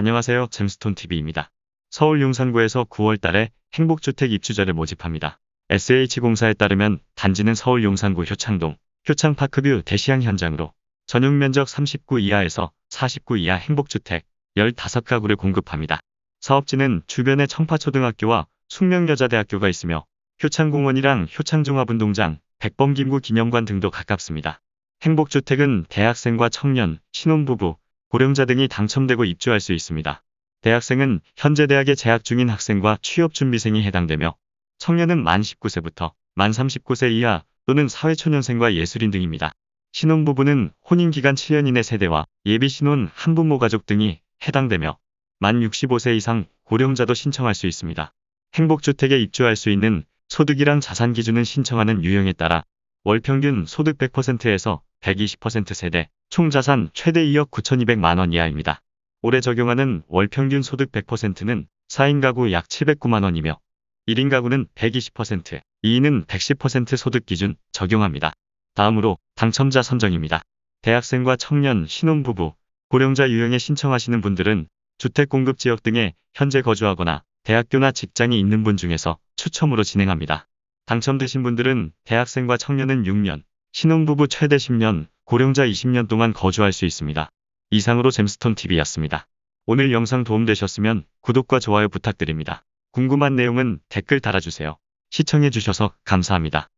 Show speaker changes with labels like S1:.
S1: 안녕하세요. 잼스톤TV입니다. 서울 용산구에서 9월 달에 행복주택 입주자를 모집합니다. SH공사에 따르면 단지는 서울 용산구 효창동, 효창파크뷰 대시양 현장으로 전용 면적 39 이하에서 49 이하 행복주택 15가구를 공급합니다. 사업지는 주변에 청파초등학교와 숙명여자대학교가 있으며 효창공원이랑 효창종합운동장, 백범김구 기념관 등도 가깝습니다. 행복주택은 대학생과 청년, 신혼부부, 고령자 등이 당첨되고 입주할 수 있습니다. 대학생은 현재 대학에 재학 중인 학생과 취업준비생이 해당되며 청년은 만 19세부터 만 39세 이하 또는 사회초년생과 예술인 등입니다. 신혼부부는 혼인기간 7년 이내 세대와 예비신혼 한부모 가족 등이 해당되며 만 65세 이상 고령자도 신청할 수 있습니다. 행복주택에 입주할 수 있는 소득이랑 자산 기준은 신청하는 유형에 따라 월 평균 소득 100%에서 120% 세대, 총 자산 최대 2억 9,200만 원 이하입니다. 올해 적용하는 월 평균 소득 100%는 4인 가구 약 709만 원이며 1인 가구는 120%, 2인은 110% 소득 기준 적용합니다. 다음으로 당첨자 선정입니다. 대학생과 청년, 신혼부부, 고령자 유형에 신청하시는 분들은 주택 공급 지역 등에 현재 거주하거나 대학교나 직장이 있는 분 중에서 추첨으로 진행합니다. 당첨되신 분들은 대학생과 청년은 6년, 신혼부부 최대 10년, 고령자 20년 동안 거주할 수 있습니다. 이상으로 잼스톤 TV였습니다. 오늘 영상 도움되셨으면 구독과 좋아요 부탁드립니다. 궁금한 내용은 댓글 달아주세요. 시청해주셔서 감사합니다.